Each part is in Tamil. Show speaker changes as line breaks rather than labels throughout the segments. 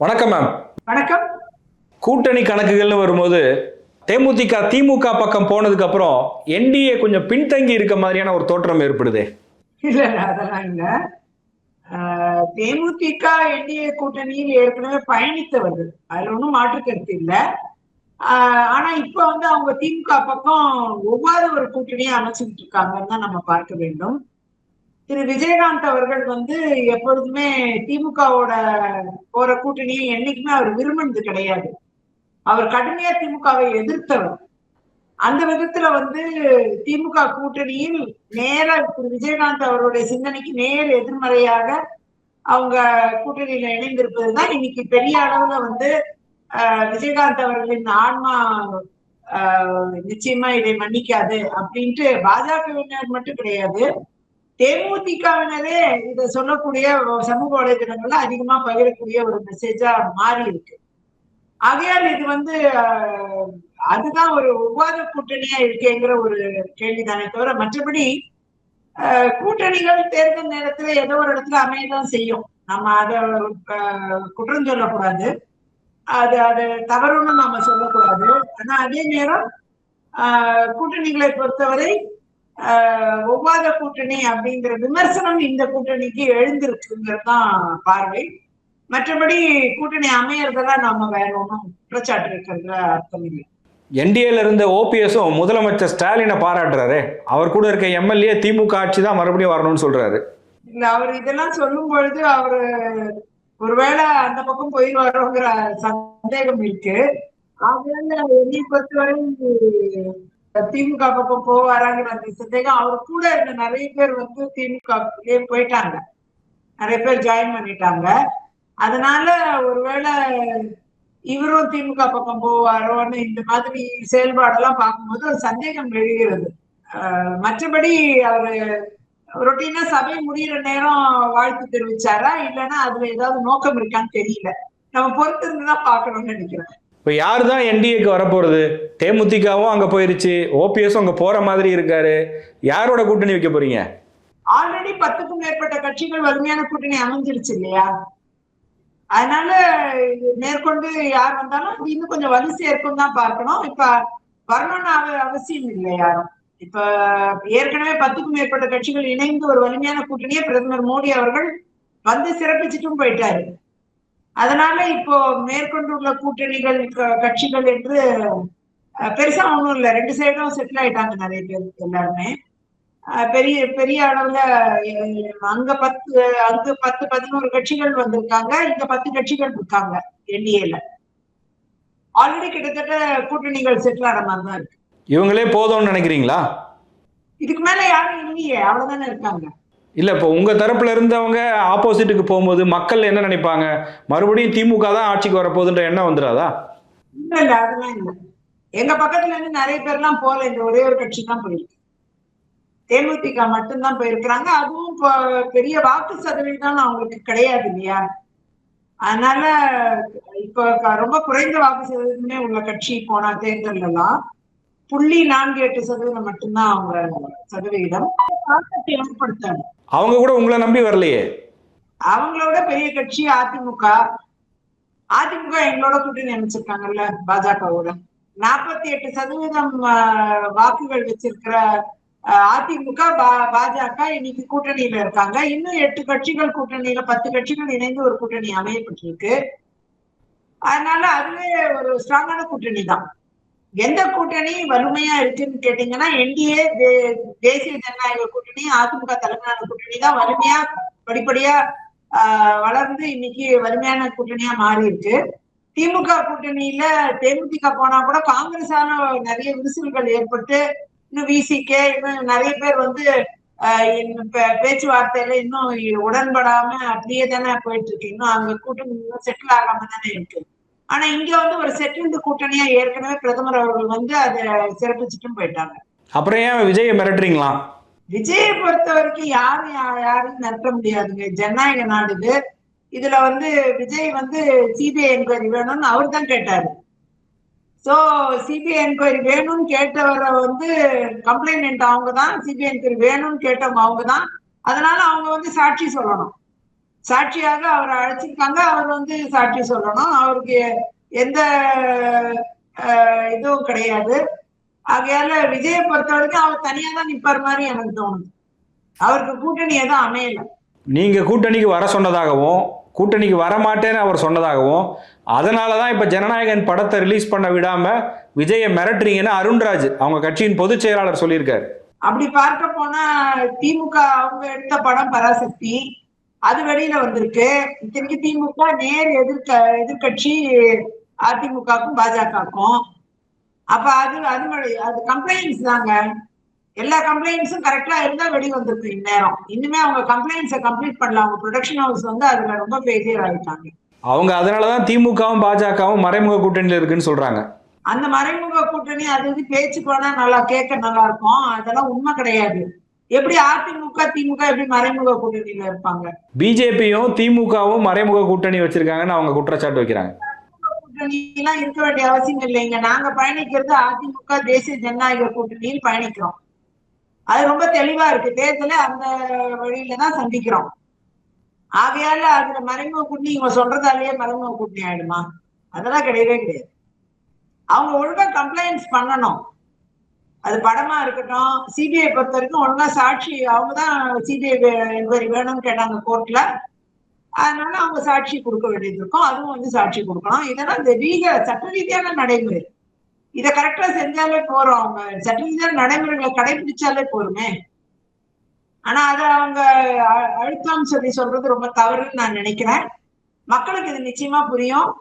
வணக்கம் மேம்
வணக்கம்.
கூட்டணி கணக்குகள்னு வரும்போது தேமுதிக திமுக பக்கம் போனதுக்கு அப்புறம் என்டிஏ கொஞ்சம் பின்தங்கி இருக்க மாதிரியான ஒரு தோற்றம் ஏற்படுது.
இல்ல அதெல்லாம் இல்ல. தேமுதிக என்டிஏ கூட்டணியில் ஏற்கனவே பயணித்தவர்கள். அதுல ஒன்றும் மாற்று கருத்து இல்ல ஆனா இப்ப வந்து அவங்க திமுக பக்கம் ஒவ்வாறு ஒரு கூட்டணியை அமைச்சுக்கிட்டு இருக்காங்கன்னு தான் நம்ம பார்க்க வேண்டும். திரு விஜயகாந்த் அவர்கள் வந்து எப்பொழுதுமே திமுகவோட போற கூட்டணியை என்னைக்குமே அவர் விரும்பினது கிடையாது. அவர் கடுமையா திமுகவை எதிர்த்தவர். அந்த விதத்துல வந்து திமுக கூட்டணியில் நேர திரு விஜயகாந்த் அவருடைய சிந்தனைக்கு நேர் எதிர்மறையாக அவங்க கூட்டணியில இணைந்திருப்பதுதான் இன்னைக்கு பெரிய அளவுல வந்து ஆஹ், விஜயகாந்த் அவர்களின் ஆன்மா ஆஹ், நிச்சயமா இதை மன்னிக்காது அப்படின்ட்டு பாஜகவினர் மட்டும் கிடையாது. தேமுதிகவினரே இதை சொல்லக்கூடிய சமூக வலைதளங்கள்ல அதிகமா பகிரக்கூடிய ஒரு மெசேஜா மாறி இருக்கு. ஆகையால் இது வந்து அதுதான் ஒரு ஒவ்வாத கூட்டணியா இருக்கேங்கிற ஒரு கேள்விதானே தவிர மற்றபடி ஆஹ், கூட்டணிகள் தேர்தல் நேரத்துல ஏதோ ஒரு இடத்துல அமையதான் செய்யும். நம்ம அதை குற்றம் சொல்லக்கூடாது. அது அது தவறுன்னு நம்ம சொல்லக்கூடாது. ஆனா அதே நேரம் ஆஹ், கூட்டணிகளை பொறுத்தவரை ஒவ்வாத கூட்டணி அப்படிங்கிற விமர்சனம் இந்த கூட்டணிக்கு எழுந்திருக்குங்கிறது தான் பார்வை. மற்றபடி கூட்டணி அமையறதெல்லாம் நாம வேற ஒன்றும் குற்றச்சாட்டு இருக்கிறதுல அர்த்தம் இல்லை.
என்டிஏல இருந்த ஓபிஎஸும் முதலமைச்சர் ஸ்டாலினை பாராட்டுறாரு. அவர் கூட இருக்க எம்எல்ஏ திமுக ஆட்சி தான் மறுபடியும் வரணும்னு சொல்றாரு.
இல்ல அவர் இதெல்லாம் சொல்லும் பொழுது அவரு ஒருவேளை அந்த பக்கம் போயிடுவாரோங்கிற சந்தேகம் இருக்கு. அதனால என்னை பொறுத்தவரை திமுக பக்கம் போவாராங்கிற அந்த சந்தேகம். அவர் கூட இருந்த நிறைய பேர் வந்து திமுக போயிட்டாங்க. நிறைய பேர் ஜாயின் பண்ணிட்டாங்க. அதனால ஒருவேளை இவரும் திமுக பக்கம் போவாரோன்னு இந்த மாதிரி செயல்பாடெல்லாம் பார்க்கும்போது ஒரு சந்தேகம் எழுகிறது. ஆஹ் மற்றபடி அவரு ரொட்டீனா சபை முடிகிற நேரம் வாழ்த்து தெரிவிச்சாரா? இல்லைன்னா அதுல ஏதாவது நோக்கம் இருக்கான்னு தெரியல. நம்ம பொறுத்து இருந்துதான் நினைக்கிறேன்.
இப்போ யார் தான் என்டிஏக்கு வரப்போகிறது தேமுதிகவும் அங்கே போயிருச்சு. ஓபிஎஸும் அங்கே போகிற மாதிரி இருக்காரு. யாரோட கூட்டணி வைக்க போறீங்க?
ஆல்ரெடி பத்துக்கும் மேற்பட்ட கட்சிகள் வலிமையான கூட்டணி அமைஞ்சிருச்சு இல்லையா? அதனால இது மேற்கொண்டு யார் வந்தாலும் அது இன்னும் கொஞ்சம் வலு சேர்க்கும் தான் பார்க்கணும். இப்ப வரணும்னு அவசியம் இல்லை யாரும். இப்ப ஏற்கனவே பத்துக்கும் மேற்பட்ட கட்சிகள் இணைந்து ஒரு வலிமையான கூட்டணியை பிரதமர் மோடி அவர்கள் வந்து சிறப்பிச்சுட்டும் போயிட்டாரு. அதனால இப்போ மேற்கொண்டுள்ள கூட்டணிகள் கட்சிகள் என்று பெருசா ஒண்ணும் இல்லை. ரெண்டு சைடும் செட்டில் ஆயிட்டாங்க நிறைய பேர் எல்லாருமே. பெரிய பெரிய அளவுல அங்க பத்து அங்க பத்து பதினோரு கட்சிகள் வந்திருக்காங்க. இங்க பத்து கட்சிகள் இருக்காங்க என்டிஏல. ஆல்ரெடி கிட்டத்தட்ட கூட்டணிகள் செட்டில் ஆன மாதிரி தான் இருக்கு.
இவங்களே போதும்னு நினைக்கிறீங்களா?
இதுக்கு மேல யாரும் இல்லையே. அவ்வளவுதானே இருக்காங்க.
இல்ல இப்போ உங்க தரப்புல இருந்தவங்க ஆப்போசிட்டுக்கு போகும்போது மக்கள் என்ன நினைப்பாங்க? மறுபடியும் திமுக தான் ஆட்சிக்கு வரப்போகுதுன்ற எண்ணம் வந்துடாதா
இல்ல இல்ல அதெல்லாம் இல்ல. எங்க பக்கத்துல இருந்து நிறைய பேர்லாம் போல இந்த ஒரே ஒரு கட்சி தான் போயிருக்கு. தேமுதிக மட்டும்தான் போயிருக்கிறாங்க. அதுவும் இப்போ பெரிய வாக்கு சதவீதம் அவங்களுக்கு கிடையாது இல்லையா? அதனால இப்போ ரொம்ப குறைந்த வாக்கு சதவீதமே உள்ள கட்சி போன தேர்தல் எல்லாம் புள்ளி நான்கு எட்டு சதவீதம் மட்டும்தான் அவங்க சதவீதம். தாக்கத்தை ஏற்படுத்தாது
அவங்க கூட உங்களை நம்பி வரலையே.
அவங்களோட பெரிய கட்சி அதிமுக. அதிமுக எங்களோட கூட்டணி அமைச்சிருக்காங்கல்ல பாஜகவோட. நாற்பத்தி எட்டு சதவீதம் வாக்குகள் வச்சிருக்கிற அதிமுக பா- பாஜக இன்னைக்கு கூட்டணியில இருக்காங்க. இன்னும் எட்டு கட்சிகள் கூட்டணியில பத்து கட்சிகள் இணைந்து ஒரு கூட்டணி அமையப்பட்டிருக்கு. அதனால அதுவே ஒரு ஸ்ட்ராங்கான கூட்டணி தான் எந்த கூட்டணி வலிமையா இருக்குன்னு கேட்டீங்கன்னா என்டிஏ தேசிய ஜனநாயக கூட்டணி அதிமுக தலைமையான கூட்டணி தான் வலிமையா படிப்படியா ஆஹ் வளர்ந்து இன்னைக்கு வலிமையான கூட்டணியா மாறி இருக்கு திமுக கூட்டணியில தேமுதிக போனா கூட காங்கிரஸால நிறைய விரிசல்கள் ஏற்பட்டு இன்னும் விசிகே இன்னும் நிறைய பேர் வந்து ஆஹ் பேச்சுவார்த்தையில இன்னும் உடன்படாம அப்படியே தானே போயிட்டு இருக்கு. இன்னும் அங்க கூட்டணி இன்னும் செட்டில் ஆகாம தானே இருக்கு. ஆனா இங்க வந்து ஒரு செட்டில்டு கூட்டணியா ஏற்கனவே பிரதமர் அவர்கள் வந்து அதை சிறப்பிச்சுட்டும் போயிட்டாங்க.
அப்புறம் ஏன் விஜயை மிரட்டுறீங்களா?
விஜயை பொறுத்த வரைக்கும் யாரும் யா- யாரையும் நிறுத்த முடியாதுங்க. ஜனநாயக நாடு இது. இதுல வந்து விஜய் வந்து சிபிஐ என்கொயரி வேணும்னு அவர் தான் கேட்டாரு. சோ சிபிஐ என்கொயரி வேணும்னு கேட்டவரை வந்து கம்ப்ளைண்ட் அவங்க தான். சிபிஐ என்கொயரி வேணும்னு கேட்டவங்க அவங்க தான். அதனால அவங்க வந்து சாட்சி சொல்லணும். சாட்சியாக அவரை அழைச்சிருக்காங்க. அவர் வந்து சாட்சி சொல்லணும். அவருக்கு எந்த இதுவும் கிடையாது. ஆகையால விஜயை பொறுத்த வரைக்கும் அவர் தனியா தான் நிப்பார் மாதிரி எனக்கு தோணுது. அவருக்கு கூட்டணி எதுவும் அமையல.
நீங்க கூட்டணிக்கு வர சொன்னதாகவும் கூட்டணிக்கு வர மாட்டேன்னு அவர் சொன்னதாகவும் அதனால தான் இப்போ ஜனநாயகன் படத்தை ரிலீஸ் பண்ண விடாம விஜயை மிரட்டுறீங்கன்னு அருண்ராஜ் அவங்க கட்சியின் பொதுச் செயலாளர் சொல்லியிருக்காரு.
அப்படி பார்க்க போனா திமுக அவங்க எடுத்த படம் பராசக்தி. அது வெளியில வந்திருக்கு. இத்தனைக்கு திமுக நேர் எதிர்க்க எதிர்கட்சி அதிமுகவுக்கும் பாஜகவுக்கும். அப்ப அது அது அது கம்ப்ளைண்ட்ஸ் தாங்க. எல்லா கம்ப்ளைண்ட்ஸும் கரெக்டா இருந்தா வெளி வந்திருக்கு இந்நேரம். இன்னுமே அவங்க கம்ப்ளைண்ட்ஸை கம்ப்ளீட் பண்ணல அவங்க ப்ரொடக்ஷன் ஹவுஸ் வந்து அதுல ரொம்ப ஃபெயிலியர் ஆயிட்டாங்க.
அவங்க அதனால தான் திமுகவும் பாஜகவும் மறைமுக கூட்டணியில் இருக்குன்னு சொல்றாங்க.
அந்த மறைமுக கூட்டணி அது இது பேச்சு போனா நல்லா கேட்க நல்லா இருக்கும். அதெல்லாம் உண்மை கிடையாது. எப்படி அதிமுக திமுக எப்படி மறைமுக கூட்டணியில இருப்பாங்க?
பிஜேபியும் திமுகவும் மறைமுக கூட்டணி வச்சிருக்காங்கன்னு அவங்க குற்றச்சாட்டு வைக்கிறாங்க.
கூட்டணி எல்லாம் இருக்க வேண்டிய அவசியம் இல்லைங்க நாங்க பயணிக்கிறது அதிமுக தேசிய ஜனநாயக கூட்டணியில் பயணிக்கிறோம். அது ரொம்ப தெளிவா இருக்கு. தேர்தலை அந்த வழியில தான் சந்திக்கிறோம். ஆகையால அதுல மறைமுக கூட்டணி இவங்க சொல்றதாலேயே மறைமுக கூட்டணி ஆயிடுமா? அதெல்லாம் கிடையவே கிடையாது. அவங்க ஒழுங்கா கம்ப்ளைண்ட்ஸ் பண்ணணும். அது படமா இருக்கட்டும் சிபிஐ பொறுத்த வரைக்கும் ஒழுங்கா சாட்சி அவங்க தான் சிபிஐ என்கொயரி வேணும்னு கேட்டாங்க கோர்ட்ல அதனால அவங்க சாட்சி கொடுக்க வேண்டியது இருக்கும். அதுவும் வந்து சாட்சி கொடுக்கணும். இதெல்லாம் இந்த ரீக சட்ட ரீதியான நடைமுறை. இதை கரெக்டா செஞ்சாலே போறோம் அவங்க. சட்ட ரீதியான நடைமுறைகளை கடைபிடிச்சாலே போருமே. ஆனா அதை அவங்க அ- அழுத்தம் சொல்லி சொல்றது ரொம்ப தவறுன்னு நான் நினைக்கிறேன். மக்களுக்கு இது நிச்சயமா புரியும்.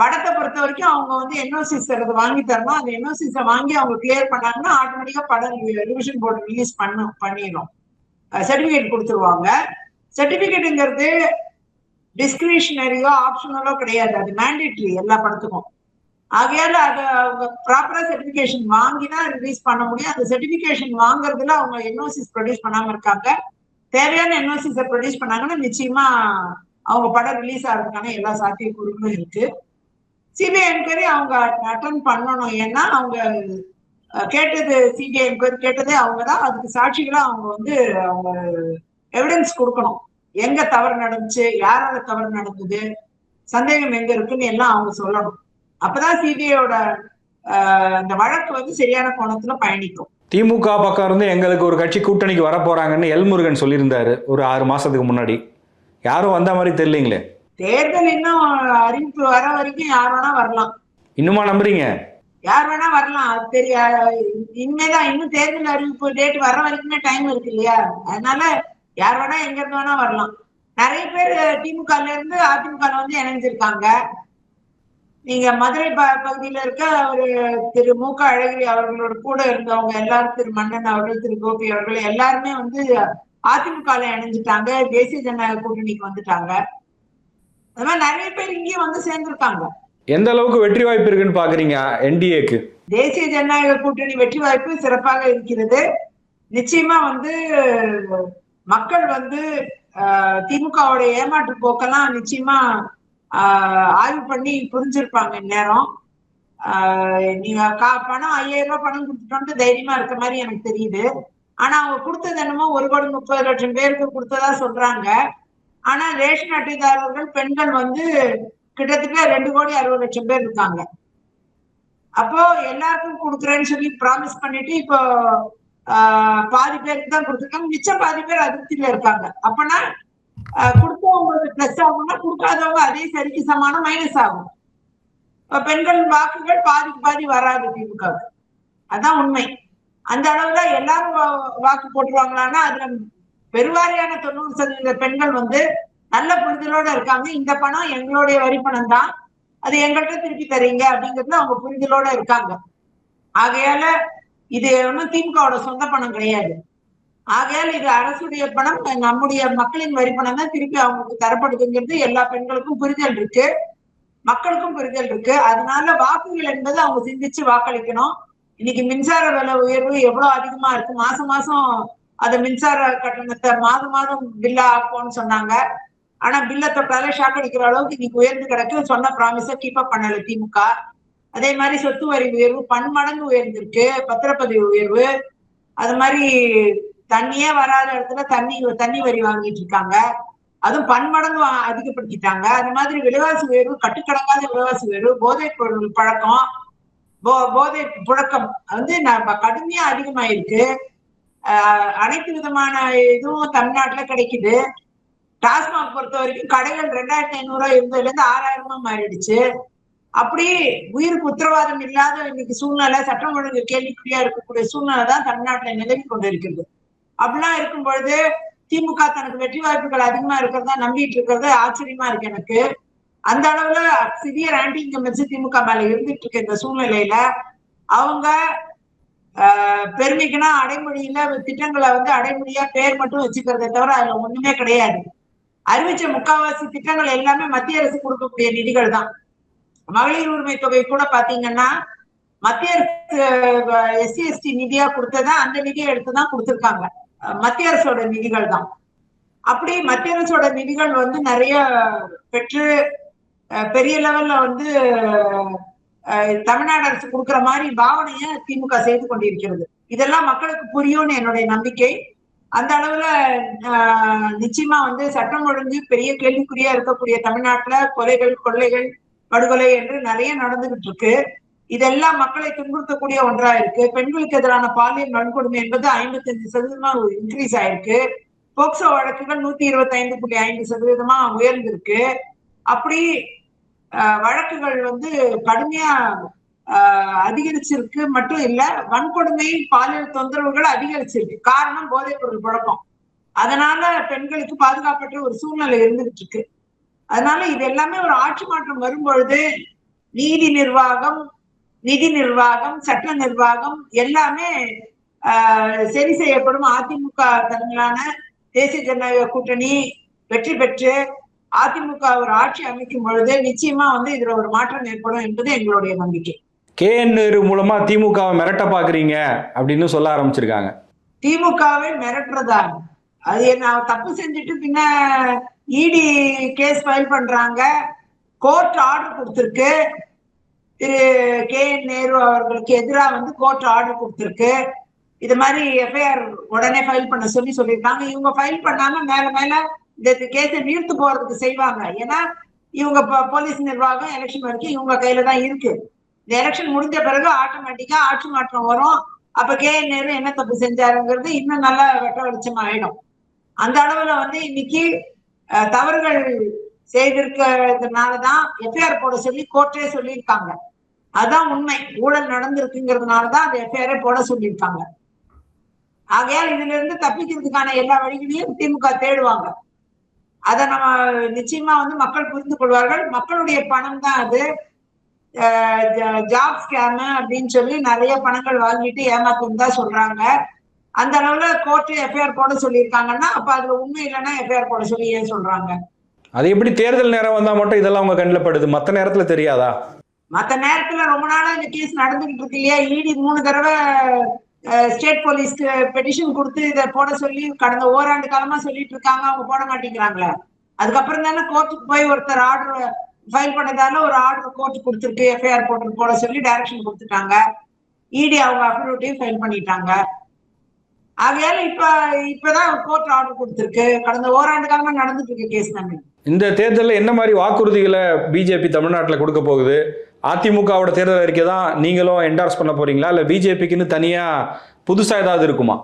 படத்தை பொறுத்த வரைக்கும் அவங்க வந்து என்ஓசிஸ் வாங்கி தரணும். அந்த என்ஓசிஸை வாங்கி அவங்க கிளியர் பண்ணாங்கன்னா ஆட்டோமேட்டிக்கா படம் ரிவிஷன் போர்டு ரிலீஸ் பண்ண பண்ணிடும் சர்டிபிகேட் கொடுத்துருவாங்க. சர்டிபிகேட்டுங்கிறது டிஸ்கிரிஷனரியோ ஆப்ஷனலோ கிடையாது. அது மேண்டேட்ரி எல்லா படத்துக்கும். ஆகையால அதை அவங்க ப்ராப்பரா சர்டிபிகேஷன் வாங்கி தான் ரிலீஸ் பண்ண முடியும். அந்த சர்டிபிகேஷன் வாங்குறதுல அவங்க என்ஓசிஸ் ப்ரொடியூஸ் பண்ணாம இருக்காங்க. தேவையான என்ஓசிஸை ப்ரொடியூஸ் பண்ணாங்கன்னா நிச்சயமா அவங்க படம் ரிலீஸ் ஆகிறதுக்கான எல்லா சாத்தியக்கூறுகளும் இருக்கு. சிபிஐ என்கொயரி அவங்க அட்டன் பண்ணணும். ஏன்னா அவங்க கேட்டது சிபிஐ என்கொயரி கேட்டதே அவங்க தான் அதுக்கு சாட்சிகளா அவங்க வந்து அவங்க எவிடன்ஸ் கொடுக்கணும். எங்க தவறு நடந்துச்சு? யாரால தவறு நடந்தது? சந்தேகம் எங்க இருக்குன்னு எல்லாம் அவங்க சொல்லணும். அப்பதான் சிபிஐயோட அந்த வழக்கு வந்து சரியான கோணத்துல பயணிக்கும்.
திமுக பக்கம் இருந்து எங்களுக்கு ஒரு கட்சி கூட்டணிக்கு வர போறாங்கன்னு எல்முருகன் சொல்லியிருந்தாரு ஒரு ஆறு மாசத்துக்கு முன்னாடி. யாரும் வந்த மாதிரி தெரியலீங்களே?
தேர்தல் இன்னும் அறிவிப்பு வர வரைக்கும் யார் வேணா வரலாம்.
இன்னுமா நம்புறீங்க?
யார் வேணா வரலாம். அது தெரிய இனிமேதான் இன்னும் தேர்தல் அறிவிப்பு டேட் வர வரைக்குமே டைம் இருக்கு இல்லையா? அதனால யார் வேணா எங்க இருந்து வேணா வரலாம். நிறைய பேர் திமுகல இருந்து அதிமுக வந்து இணைஞ்சிருக்காங்க. நீங்க மதுரை பகுதியில இருக்க ஒரு திரு மு க அழகிரி அவர்களோட கூட இருந்தவங்க எல்லாரும் திரு மன்னன் அவர்கள் திரு கோபி அவர்கள் எல்லாருமே வந்து அதிமுக இணைஞ்சிட்டாங்க. தேசிய ஜனநாயக கூட்டணிக்கு வந்துட்டாங்க. அது மாதிரி நிறைய பேர் இங்கேயும் வந்து சேர்ந்திருக்காங்க
எந்த அளவுக்கு வெற்றி வாய்ப்பு இருக்குன்னு பாக்குறீங்க என்டிஏக்கு
தேசிய ஜனநாயக கூட்டணி வெற்றி வாய்ப்பு சிறப்பாக இருக்கிறது. நிச்சயமா வந்து மக்கள் வந்து ஆஹ், திமுகவோட ஏமாற்று போக்கெல்லாம் நிச்சயமா ஆய்வு பண்ணி புரிஞ்சிருப்பாங்க இந்நேரம். நீங்க கா- பணம் ஐயாயிரம் ரூபாய் பணம் கொடுத்துட்டோம்னு தைரியமா இருக்க மாதிரி எனக்கு தெரியுது. ஆனா அவங்க கொடுத்தது என்னமோ ஒரு கோடி முப்பது லட்சம் பேருக்கு கொடுத்ததா சொல்றாங்க. ஆனா ரேஷன் அட்டைதாரர்கள் பெண்கள் வந்து கிட்டத்தட்ட ரெண்டு கோடி அறுபது லட்சம் பேர் இருக்காங்க. அப்போ எல்லாருக்கும் கொடுக்குறேன்னு சொல்லி ப்ராமிஸ் பண்ணிட்டு இப்போ பாதி பேருக்கு தான் கொடுத்துருக்காங்க. மிச்சம் பாதி பேர் அதிருப்தியில இருக்காங்க. அப்பனா கொடுத்தவங்களுக்கு பிளஸ் ஆகும்னா கொடுக்காதவங்க அதே சரிக்கு சமானம் மைனஸ் ஆகும். இப்ப பெண்கள் வாக்குகள் பாதிக்கு பாதி வராது திமுக அதான் உண்மை. அந்த அளவுல எல்லாரும் வாக்கு போட்டுருவாங்களான்னா அதுல பெருவாரியான தொண்ணூறு சதவீத பெண்கள் வந்து நல்ல புரிதலோட இருக்காங்க. இந்த பணம் எங்களுடைய வரி பணம் தான் அது எங்கள்கிட்ட திருப்பி தரீங்க அப்படிங்கிறது அவங்க புரிதலோட இருக்காங்க. ஆகையால இது ஒன்றும் திமுகவோட சொந்த பணம் கிடையாது. ஆகையால் இது அரசுடைய பணம் நம்முடைய மக்களின் வரி பணம் தான் திருப்பி அவங்களுக்கு தரப்படுதுங்கிறது எல்லா பெண்களுக்கும் புரிதல் இருக்கு. மக்களுக்கும் புரிதல் இருக்கு. அதனால வாக்குகள் என்பது அவங்க சிந்திச்சு வாக்களிக்கணும். இன்னைக்கு மின்சார விலை உயர்வு எவ்வளவு அதிகமா இருக்கு? மாசம் மாசம் அந்த மின்சார கட்டணத்தை மாதம் மாதம் பில்லா ஆக்கும்னு சொன்னாங்க. ஆனா பில்ல தொட்டாலே ஷாக் அடிக்கிற அளவுக்கு இன்னைக்கு உயர்ந்து கிடக்கு. சொன்ன ப்ராமிஸ கீப் அப் பண்ணல திமுக. அதே மாதிரி சொத்து வரி உயர்வு பன்மடங்கு உயர்ந்திருக்கு பத்திரப்பதிவு உயர்வு. அது மாதிரி தண்ணியே வராத இடத்துல தண்ணி தண்ணி வரி வாங்கிட்டு இருக்காங்க. அதுவும் பன்மடங்கு அதிகப்படுத்திட்டாங்க. அந்த மாதிரி விலைவாசி உயர்வு கட்டுக்கடங்காத விலைவாசி உயர்வு போதைப் பொருள் பழக்கம் போ- போதை புழக்கம் வந்து கடுமையா அதிகமாயிருக்கு. அனைத்து விதமான இதுவும் தமிழ்நாட்டுல கிடைக்குது. டாஸ்மாக் பொறுத்த வரைக்கும் கடைகள் ரெண்டாயிரத்தி ஐநூறுவா இருந்ததுல இருந்து ஆறாயிரமா மாறிடுச்சு. அப்படி உயிருக்கு உத்தரவாதம் இல்லாத இன்னைக்கு சூழ்நிலை சட்டம் ஒழுங்கு கேள்விக்குறியா இருக்கக்கூடிய சூழ்நிலை தான் தமிழ்நாட்டுல நிலவி கொண்டு இருக்கிறது. அப்படிலாம் இருக்கும் பொழுது திமுக தனக்கு வெற்றி வாய்ப்புகள் அதிகமா இருக்கிறதா நம்பிட்டு இருக்கிறது ஆச்சரியமா இருக்கு எனக்கு. அந்த அளவுல சிவியர் ஆன்டி இன்கம்பன்சி திமுக மேல இருந்துட்டு இருக்க இந்த சூழ்நிலையில அவங்க பெருமைக்குன்னா அடைமொழியில திட்டங்களை வந்து அடைமொழியா பேர் மட்டும் வச்சுக்கிறதை தவிர அதுல ஒண்ணுமே கிடையாது. அறிவிச்ச முக்காவாசி திட்டங்கள் எல்லாமே மத்திய அரசு கொடுக்கக்கூடிய நிதிகள் தான். மகளிர் உரிமை தொகை கூட பாத்தீங்கன்னா மத்திய அரசு எஸ்சி எஸ்டி நிதியா கொடுத்ததா அந்த நிதியை எடுத்துதான் கொடுத்திருக்காங்க. மத்திய அரசோட நிதிகள் தான். அப்படி மத்திய அரசோட நிதிகள் வந்து நிறைய பெற்று பெரிய லெவல்ல வந்து தமிழ்நாடு அரசு கொடுக்குற மாதிரி பாவனைய திமுக செய்து கொண்டிருக்கிறது. இதெல்லாம் மக்களுக்கு புரியும்னு என்னுடைய நம்பிக்கை. அந்த அளவுல நிச்சயமா வந்து சட்டம் ஒழுங்கு பெரிய கேள்விக்குறியா இருக்கக்கூடிய தமிழ்நாட்டுல கொலைகள் கொள்ளைகள் படுகொலை என்று நிறைய நடந்துகிட்டு இருக்கு. இதெல்லாம் மக்களை துன்புறுத்தக்கூடிய ஒன்றா இருக்கு. பெண்களுக்கு எதிரான பாலியல் வன்கொடுமை என்பது ஐம்பத்தஞ்சு சதவீதமா இன்க்ரீஸ் ஆயிருக்கு. போக்சோ வழக்குகள் நூத்தி இருபத்தி ஐந்து புள்ளி ஐந்து சதவீதமா உயர்ந்திருக்கு. அப்படி வழக்குகள் வந்து கடுமையா அதிகரிச்சிருக்கு. மட்டும் இல்ல வன்கொடுமை பாலியல் தொந்தரவுகள் அதிகரிச்சிருக்கு. காரணம் போதைப் பொருள் புழக்கம் அதனால பெண்களுக்கு பாதுகாப்பற்ற ஒரு சூழ்நிலை இருந்துகிட்டு இருக்கு அதனால இது எல்லாமே ஒரு ஆட்சி மாற்றம் வரும்பொழுது நீதி நிர்வாகம் நிதி நிர்வாகம் சட்ட நிர்வாகம் எல்லாமே சரி செய்யப்படும். அதிமுக தலைமையிலான தேசிய ஜனநாயக கூட்டணி வெற்றி பெற்று அதிமுக ஒரு ஆட்சி அமைக்கும் பொழுது நிச்சயமா வந்து இதுல ஒரு மாற்றம் ஏற்படும் என்பது எங்களுடைய நம்பிக்கை.
கே என் நேரு மூலமா திமுகவை மிரட்ட பாக்குறீங்க அப்படின்னு சொல்ல ஆரம்பிச்சிருக்காங்க.
திமுகவை மிரட்டுறதா அது என்ன தப்பு செஞ்சுட்டு பின்ன இடி கேஸ் ஃபைல் பண்றாங்க. கோர்ட் ஆர்டர் கொடுத்திருக்கு. திரு கே என் நேரு அவர்களுக்கு எதிராக வந்து கோர்ட் ஆர்டர் கொடுத்திருக்கு. இது மாதிரி எஃப்ஐஆர் உடனே ஃபைல் பண்ண சொல்லி சொல்லியிருக்காங்க. இவங்க ஃபைல் பண்ணாம மேல மேல இந்த கேஸை நீர்த்து போறதுக்கு செய்வாங்க. ஏன்னா இவங்க போலீஸ் நிர்வாகம் எலெக்ஷன் வரைக்கும் இவங்க கையில தான் இருக்கு. இந்த எலெக்ஷன் முடிஞ்ச பிறகு ஆட்டோமேட்டிக்கா ஆட்சி மாற்றம் வரும். அப்ப கே. என். நேரு என்ன தப்பு செஞ்சாருங்கிறது இன்னும் நல்லா வெட்ட வெளிச்சம் ஆயிடும் அந்த அளவுல வந்து இன்னைக்கு தவறுகள் செய்திருக்கிறதுனாலதான் எஃப்ஐஆர் போட சொல்லி கோர்ட்டே சொல்லியிருக்காங்க. அதான் உண்மை. ஊழல் நடந்திருக்குங்கிறதுனாலதான் அந்த எஃப்ஐஆரே போட சொல்லியிருக்காங்க. ஆகையால் இதுல இருந்து தப்பிக்கிறதுக்கான எல்லா வழிகளையும் திமுக தேடுவாங்க. அதை நம்ம நிச்சயமா வந்து மக்கள் புரிந்து கொள்வார்கள். மக்களுடைய பணம் தான் அது. ஜாப் ஸ்கேம் அப்படின்னு சொல்லி நிறைய பணங்கள் வாங்கிட்டு ஏமாத்துன்னு தான் சொல்றாங்க. அந்த அளவுல கோர்ட்டு எஃப்ஐஆர் போட சொல்லியிருக்காங்கன்னா அப்ப அதுல உண்மை இல்லைன்னா எஃப்ஐஆர் போட சொல்லி ஏன் சொல்றாங்க.
அது எப்படி தேர்தல் நேரம் வந்தா மட்டும் இதெல்லாம் உங்க கண்ணில் படுது? மத்த நேரத்துல தெரியாதா?
மத்த நேரத்துல ரொம்ப நாளா இந்த கேஸ் நடந்துகிட்டு இருக்கு இல்லையா? இடி மூணு தடவை ஸ்டேட் போலீஸ்க்கு பெட்டிஷன் கொடுத்து இதை போட சொல்லி கடந்த ஓராண்டு காலமா சொல்லிட்டு இருக்காங்க. அவங்க போட மாட்டேங்கிறாங்களே. அதுக்கப்புறம் தானே கோர்ட்டுக்கு போய் ஒருத்தர் ஆர்டர் ஃபைல் பண்ணதால ஒரு ஆர்டர் கோர்ட் கொடுத்துருக்கு. எஃப்ஐஆர் போட்டு போட சொல்லி டைரக்ஷன் கொடுத்துட்டாங்க. இடி அவங்க அப்ரூவ்டையும் ஃபைல் பண்ணிட்டாங்க. ஆகையால இப்ப இப்பதான் கோர்ட் ஆர்டர் கொடுத்துருக்கு. கடந்த ஓராண்டு காலமா நடந்துட்டு இருக்கு கேஸ் தானே.
இந்த தேர்தலில் என்ன மாதிரி வாக்குறுதிகளை பிஜேபி தமிழ்நாட்டில் கொடுக்க போகுது? அதிமுகவோட தேர்தல் அறிக்கை தான் நீங்களும் என்டார்ஸ் பண்ண போறீங்களா? இல்லை பிஜேபிக்குன்னு தனியா புதுசா ஏதாவது இருக்குமா?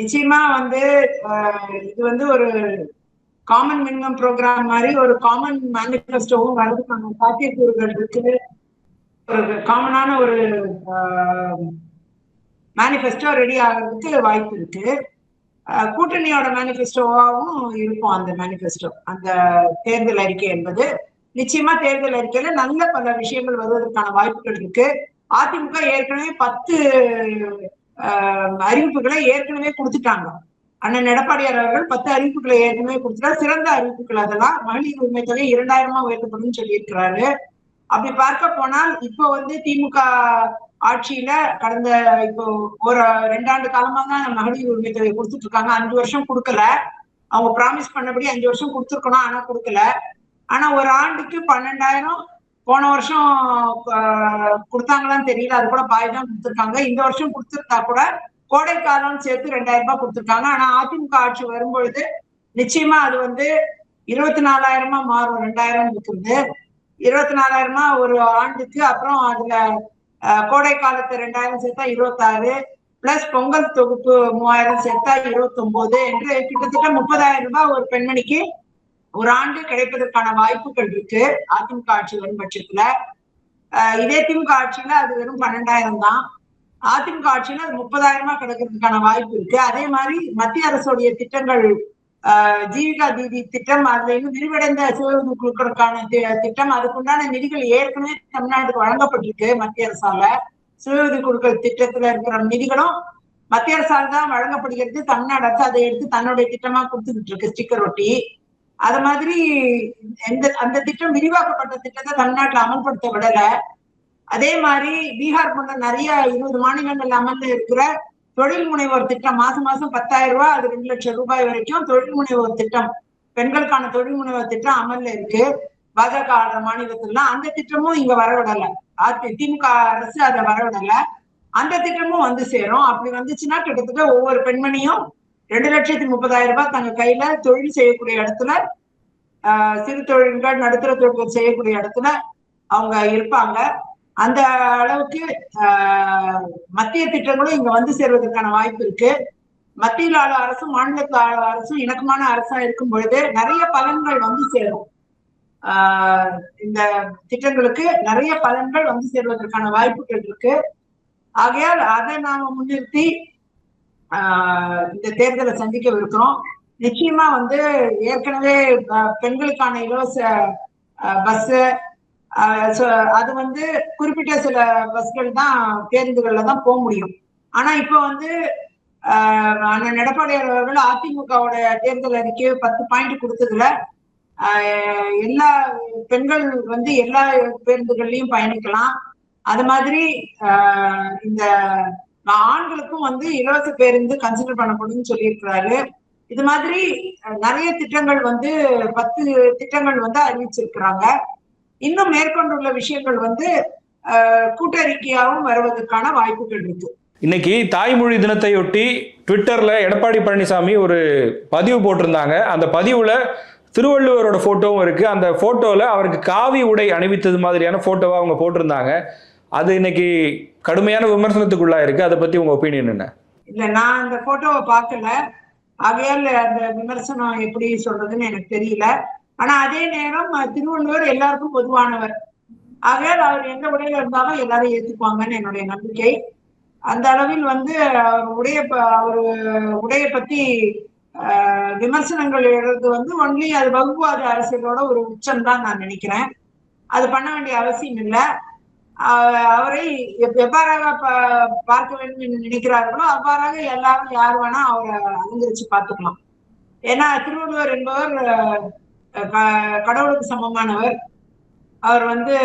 நிச்சயமா வந்து இது வந்து ஒரு காமன் மினிமம் ப்ரோக்ராம் மாதிரி ஒரு காமன் மேனிஃபெஸ்டோவும் வர்றதுக்கான சாத்தியக்கூறுகள் இருக்கு. ஒரு காமனான ஒரு மேனிஃபெஸ்டோ ரெடி ஆகிறதுக்கு வாய்ப்பு இருக்கு. கூட்டணியோட மேனிஃபெஸ்டோவாகவும் இருக்கும் அந்த மேனிஃபெஸ்டோ அந்த தேர்தல் அறிக்கை என்பது. நிச்சயமா தேர்தல் அறிக்கையில நல்ல பல விஷயங்கள் வருவதற்கான வாய்ப்புகள் இருக்கு. அதிமுக ஏற்கனவே பத்து அறிவிப்புகளை ஏற்கனவே கொடுத்துட்டாங்க. அண்ணன் எடப்பாடியார் அவர்கள் பத்து அறிவிப்புகளை ஏற்கனவே கொடுத்துட்டா சிறந்த அறிவிப்புகள் அதெல்லாம் மகளிர் உரிமை தொகை இரண்டாயிரமா உயர்த்தப்படும் சொல்லியிருக்கிறாரு. அப்படி பார்க்க போனால் இப்போ வந்து திமுக ஆட்சியில கடந்த இப்போ ஒரு ரெண்டாண்டு காலமா தான் மகளிர் உரிமை தொகை கொடுத்துட்டு இருக்காங்க. அஞ்சு வருஷம் கொடுக்கல. அவங்க ப்ராமிஸ் பண்ணபடி அஞ்சு வருஷம் கொடுத்துருக்கணும் ஆனா கொடுக்கல. ஆனா ஒரு ஆண்டுக்கு பன்னெண்டாயிரம் போன வருஷம் கொடுத்தாங்களான்னு தெரியல. அது கூட பாய் தான் கொடுத்துருக்காங்க. இந்த வருஷம் கொடுத்துருந்தா கூட கோடை சேர்த்து ரெண்டாயிரம் ரூபாய் கொடுத்துருக்காங்க. ஆனா அதிமுக ஆட்சி வரும்பொழுது நிச்சயமா அது வந்து இருபத்தி நாலாயிரமா மாறும். ரெண்டாயிரம் இருக்கிறது இருபத்தி நாலாயிரமா ஒரு ஆண்டுக்கு அப்புறம் அதுல கோடை காலத்து ரெண்டாயிரம் சேர்த்தா இருபத்தாறு பிளஸ் பொங்கல் தொகுப்பு மூவாயிரம் சேர்த்தா இருபத்தி ஒன்பது என்று கிட்டத்தட்ட முப்பதாயிரம் ரூபாய் ஒரு பெண்மணிக்கு ஒரு ஆண்டு கிடைப்பதற்கான வாய்ப்புகள் இருக்கு. அதிமுக ஆட்சி வரும் பட்சத்துல. இதே திமுக ஆட்சியில அது வெறும் பன்னெண்டாயிரம் தான். அதிமுக ஆட்சியில அது முப்பதாயிரமா கிடைக்கிறதுக்கான வாய்ப்பு இருக்கு. அதே மாதிரி மத்திய அரசுடைய திட்டங்கள் ஆஹ் ஜீவிகா தீதி திட்டம் அதுல இன்னும் விரிவடைந்த சுயஉதவி குழுக்களுக்கான தி- திட்டம் அதுக்குண்டான நிதிகள் ஏற்கனவே தமிழ்நாட்டுக்கு வழங்கப்பட்டிருக்கு மத்திய அரசால. சுயஉதவி குழுக்கள் திட்டத்துல இருக்கிற நிதிகளும் மத்திய அரசால் தான் வழங்கப்படுகிறது. தமிழ்நாடு அரசு அதை எடுத்து தன்னுடைய திட்டமா கொடுத்துக்கிட்டு இருக்கு ஸ்டிக்கர் ஒட்டி அது மாதிரி எந்த அந்த திட்டம் விரிவாக்கப்பட்ட திட்டத்தை தமிழ்நாட்டுல அமல்படுத்த விடல. அதே மாதிரி பீகார் போன்ற நிறைய இருபது மாநிலங்கள் அமல்ல இருக்கிற தொழில் முனைவோர் திட்டம் மாசம் மாசம் பத்தாயிரம் ரூபாய் அது ரெண்டு லட்சம் ரூபாய் வரைக்கும் தொழில் முனைவோர் திட்டம் பெண்களுக்கான தொழில் முனைவோர் திட்டம் அமல்ல இருக்கு. பாஜக ஆடுற மாநிலத்துலாம் அந்த திட்டமும் இங்க வரவிடல. திமுக அரசு அதை வரவிடல. அந்த திட்டமும் வந்து சேரும். அப்படி வந்துச்சுன்னா கிட்டத்தட்ட ஒவ்வொரு பெண்மணியும் ரெண்டு லட்சத்தி முப்பதாயிரம் ரூபாய் தங்க கையில தொழில் செய்யக்கூடிய இடத்துல சிறு தொழில்கள் நடுத்தர தொழில்கள் செய்யக்கூடிய இடத்துல அவங்க இருப்பாங்க. அந்த அளவுக்கு மத்திய திட்டங்களும் இங்க வந்து சேர்வதற்கான வாய்ப்பு இருக்கு. மத்தியில் ஆள அரசும் மாநிலத்தில் ஆள அரசும் இணக்கமான அரசா இருக்கும் பொழுது நிறைய பலன்கள் வந்து சேரும். இந்த திட்டங்களுக்கு நிறைய பலன்கள் வந்து சேர்வதற்கான வாய்ப்புகள் இருக்கு. ஆகையால் அதை நாம முன்னிறுத்தி இந்த தேர்தலை சந்திக்கவிருக்கிறோம் நிச்சயமா வந்து ஏற்கனவே பெண்களுக்கான இலவச பஸ் அது வந்து குறிப்பிட்ட சில பஸ்கள் தான் பேருந்துகள்ல தான் போக முடியும். ஆனா இப்போ வந்து ஆஹ், அண்ணன் எடப்பாடி அவர்கள் அதிமுகவோட தேர்தல் அறிக்கை பத்து பாயிண்ட் கொடுத்ததுல ஆஹ், எல்லா பெண்கள் வந்து எல்லா பேருந்துகள்லயும் பயணிக்கலாம். அது மாதிரி ஆஹ், இந்த ஆண்களுக்கும் வந்து இலவச பேருந்து கன்சிடர் பண்ணப்படும்னு சொல்லியிருக்கிறாரு. இது மாதிரி நிறைய திட்டங்கள் வந்து பத்து திட்டங்கள் வந்து அறிவிச்சிருக்கிறாங்க. இன்னும் மேற்கொண்டுள்ள விஷயங்கள் வந்து கூட்டறிக்கையாகவும் வருவதற்கான வாய்ப்புகள் இருக்கு.
இன்னைக்கு தாய்மொழி தினத்தையொட்டி ட்விட்டர்ல எடப்பாடி பழனிசாமி ஒரு பதிவு போட்டிருந்தாங்க. அந்த பதிவுல திருவள்ளுவரோட போட்டோவும் இருக்கு. அந்த போட்டோல அவருக்கு காவி உடை அணிவித்தது மாதிரியான போட்டோவா அவங்க போட்டிருந்தாங்க. அது இன்னைக்கு கடுமையான விமர்சனத்துக்குள்ளா இருக்கு. அதை பத்தி உங்க ஒப்பீனியன் என்ன?
இல்ல நான் அந்த போட்டோவை பார்க்கல. ஆகையால் அந்த விமர்சனம் எப்படி சொல்றதுன்னு எனக்கு தெரியல. ஆனா அதே நேரம் திருவள்ளுவர் எல்லாருக்கும் பொதுவானவர். ஆகையால் அவர் எந்த உடையில இருந்தாலும் எல்லாரும் ஏத்துப்பாங்கன்னு என்னுடைய நம்பிக்கை. அந்த அளவில் வந்து அவர் உடைய ப- அவர் உடைய பத்தி ஆஹ், விமர்சனங்கள் எழுது வந்து ஒன்லி அது வகுப்புவாத அரசியலோட ஒரு உச்சம் தான் நான் நினைக்கிறேன். அது பண்ண வேண்டிய அவசியம் இல்லை. அவரை எவ்வாறாக பார்க்க வேண்டும் என்று நினைக்கிறார்களோ அவ்வாறாக எல்லாரும் யார் வேணா அவரை அலங்கரிச்சு பார்த்துக்கலாம். ஏன்னா திருவள்ளுவர் என்பவர் க- கடவுளுக்கு சமமானவர். அவர் வந்து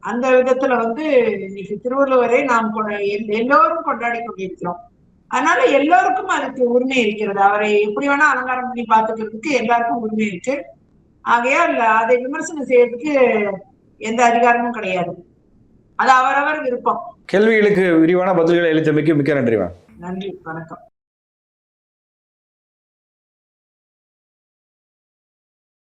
அந்த விதத்துல வந்து இன்னைக்கு திருவள்ளுவரை நாம் எல்- எல்லோரும் கொண்டாடி கொண்டிருக்கிறோம். அதனால எல்லோருக்கும் அதுக்கு உரிமை இருக்கிறது. அவரை எப்படி வேணா அலங்காரம் பண்ணி பார்த்துக்கிறதுக்கு எல்லாருக்கும் உரிமை இருக்கு. ஆகையால் அதை விமர்சனம் செய்யறதுக்கு எந்த அதிகாரமும் கிடையாது. அது அவரவர் விருப்பம்.
கேள்விகளுக்கு விரிவான பதில்களை அளித்தமைக்கு மிக்க நன்றி மேம்
நன்றி வணக்கம்.